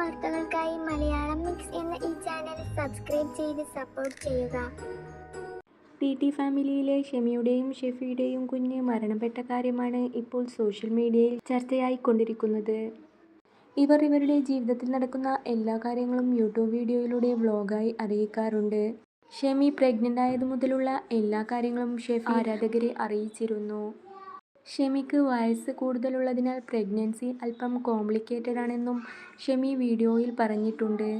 വാർത്തകൾക്കായി മലയാളം മിക്സ് എന്ന ഈ ചാനൽ സബ്സ്ക്രൈബ് ചെയ്ത് സപ്പോർട്ട് ചെയ്യുക. ടി ടി ഫാമിലിയിലെ ഷെമിയുടെയും ഷെഫിയുടെയും കുഞ്ഞ് മരണപ്പെട്ട കാര്യമാണ് ഇപ്പോൾ സോഷ്യൽ മീഡിയയിൽ ചർച്ചയായിക്കൊണ്ടിരിക്കുന്നത്. ഇവർ ഇവരുടെ ജീവിതത്തിൽ നടക്കുന്ന എല്ലാ കാര്യങ്ങളും യൂട്യൂബ് വീഡിയോയിലൂടെ വ്ലോഗായി അറിയിക്കാറുണ്ട്. ഷെമി പ്രഗ്നന്റ് ആയതു മുതലുള്ള എല്ലാ കാര്യങ്ങളും ഷെഫി ആരാധകരെ അറിയിച്ചിരുന്നു. ഷെമിക്ക് വയസ്സ് കൂടുതലുള്ളതിനാൽ പ്രഗ്നൻസി അല്പം കോംപ്ലിക്കേറ്റഡ് ആണെന്നും ഷെമി വീഡിയോയിൽ പറഞ്ഞിട്ടുണ്ട്.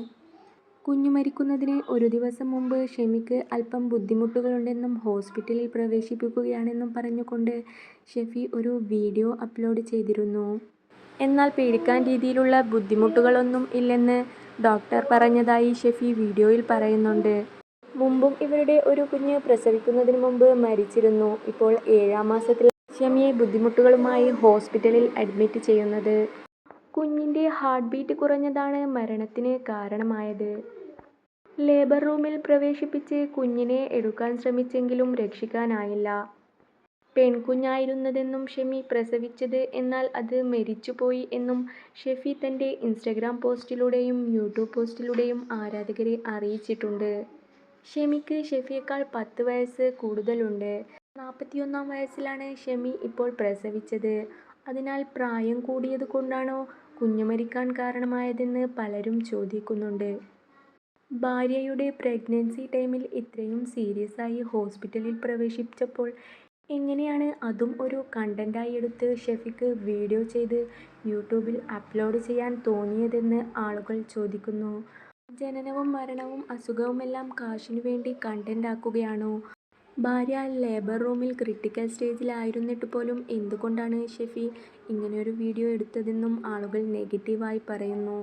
കുഞ്ഞു മരിക്കുന്നതിന് ഒരു ദിവസം മുമ്പ് ഷെമിക്ക് അല്പം ബുദ്ധിമുട്ടുകളുണ്ടെന്നും ഹോസ്പിറ്റലിൽ പ്രവേശിപ്പിക്കുകയാണെന്നും പറഞ്ഞുകൊണ്ട് ഷെഫി ഒരു വീഡിയോ അപ്ലോഡ് ചെയ്തിരുന്നു. എന്നാൽ പേടിക്കാൻ രീതിയിലുള്ള ബുദ്ധിമുട്ടുകളൊന്നും ഇല്ലെന്ന് ഡോക്ടർ പറഞ്ഞതായി ഷെഫി വീഡിയോയിൽ പറയുന്നുണ്ട്. മുമ്പും ഇവരുടെ ഒരു കുഞ്ഞ് പ്രസവിക്കുന്നതിന് മുമ്പ് മരിച്ചിരുന്നു. ഇപ്പോൾ ഏഴാം മാസത്തിൽ ഷെമിയെ ബുദ്ധിമുട്ടുകളുമായി ഹോസ്പിറ്റലിൽ അഡ്മിറ്റ് ചെയ്യുന്നത് കുഞ്ഞിന്റെ ഹാർട്ട് ബീറ്റ് കുറഞ്ഞതാണ് മരണത്തിന് കാരണമായത്. ലേബർ റൂമിൽ പ്രവേശിപ്പിച്ച് കുഞ്ഞിനെ എടുക്കാൻ ശ്രമിച്ചെങ്കിലും രക്ഷിക്കാനായില്ല. പെൺകുഞ്ഞായിരുന്നതെന്നും ഷെമി പ്രസവിച്ചത് എന്നാൽ അത് മരിച്ചുപോയി എന്നും ഷെഫി തന്റെ ഇൻസ്റ്റഗ്രാം പോസ്റ്റിലൂടെയും യൂട്യൂബ് പോസ്റ്റിലൂടെയും ആരാധകരെ അറിയിച്ചിട്ടുണ്ട്. ഷെമിക്ക് ഷെഫിയേക്കാൾ പത്ത് വയസ്സ് കൂടുതലുണ്ട്. നാൽപ്പത്തിയൊന്നാം വയസ്സിലാണ് ഷമി ഇപ്പോൾ പ്രസവിച്ചത്. അതിനാൽ പ്രായം കൂടിയത് കൊണ്ടാണോ കുഞ്ഞു മരിക്കാൻ കാരണമായതെന്ന് പലരും ചോദിക്കുന്നുണ്ട്. ഭാര്യയുടെ പ്രഗ്നൻസി ടൈമിൽ ഇത്രയും സീരിയസ് ആയി ഹോസ്പിറ്റലിൽ പ്രവേശിപ്പിച്ചപ്പോൾ എങ്ങനെയാണ് അതും ഒരു കണ്ടന്റായി എടുത്ത് ഷെഫിക്ക് വീഡിയോ ചെയ്ത് യൂട്യൂബിൽ അപ്ലോഡ് ചെയ്യാൻ തോന്നിയതെന്ന് ആളുകൾ ചോദിക്കുന്നു. ജനനവും മരണവും അസുഖവുമെല്ലാം കണ്ടന്റ് ആക്കുകയാണോ ഭാര്യ ലേബർ റൂമിൽ ക്രിട്ടിക്കൽ സ്റ്റേജിലായിരുന്നിട്ട് പോലും എന്തുകൊണ്ടാണ് ഷെഫി ഇങ്ങനെയൊരു വീഡിയോ എടുത്തതെന്നും ആളുകൾ നെഗറ്റീവായി പറയുന്നു.